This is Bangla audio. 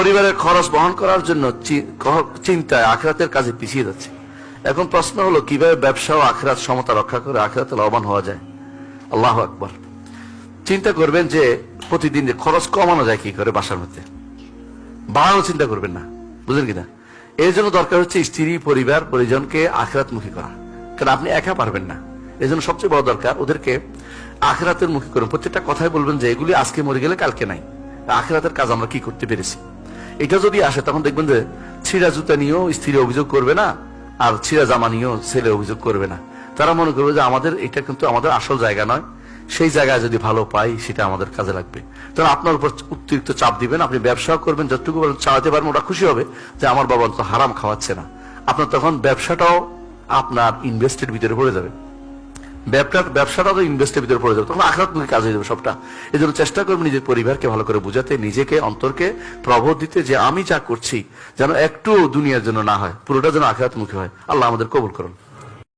পরিবারের খরচ বহন করার জন্য চিন্তায় আখরাতের কাজে পিছিয়ে যাচ্ছে। এখন প্রশ্ন হলো, কীভাবে ব্যবসা ও আখরাত সমতা রক্ষা করে আখরাতে লাভবান হওয়া যায়? আল্লাহ আকবার। চিন্তা করবেন যে, প্রতিদিন খরচ কমানো যায় কি করে বাসার মধ্যে? বাড়ানো চিন্তা করবেন না। বুঝলেন কিনা? এর জন্য দরকার হচ্ছে স্ত্রী, পরিবার, পরিজনকে আখরাতমুখী করা। কারণ আপনি একা পারবেন না। এই জন্য সবচেয়ে বড় দরকার ওদেরকে আখরাতের মুখী করুন। প্রত্যেকটা কথাই বলবেন যে, এগুলি আজকে মরে গেলে কালকে নাই। আখরাতের কাজ আমরা কি করতে পেরেছি? এটা যদি আসে, তখন দেখবেন যে ছিঁড়া জুতা নিয়েও স্ত্রী অভিযোগ করবে না, আর ছিঁড়া জামা নিয়েও ছেলে অভিযোগ করবে না। তারা মনে করবে যে আমাদের, এটা কিন্তু আমাদের আসল জায়গা নয়। সেই জায়গায় যদি ভালো পাই, সেটা আমাদের কাজে লাগবে। তখন আপনার উপর অতিরিক্ত চাপ দিবেন, আপনি ব্যবসাও করবেন, যতটুকু চালাতে পারবেন। ওটা খুশি হবে যে আমার বাবা তো হারাম খাওয়াচ্ছে না। আপনার তখন ব্যবসাটাও আপনার ইনভেস্টের ভিতরে পড়ে যাবে। ব্যবসার ব্যবসাটা তো ইন্ডাস্ট্রির ভিতরে পড়ে যাবে, তখন আখরাত মুখে কাজ হয়ে যাবে সবটা। এই জন্য চেষ্টা করবেন নিজের পরিবারকে ভালো করে বুঝাতে, নিজেকে, অন্তরকে প্রবোধ দিতে যে আমি যা করছি, যেন একটু দুনিয়ার জন্য না হয়, পুরোটা যেন আখরাত মুখে হয়। আল্লাহ আমাদের কবুল করুন।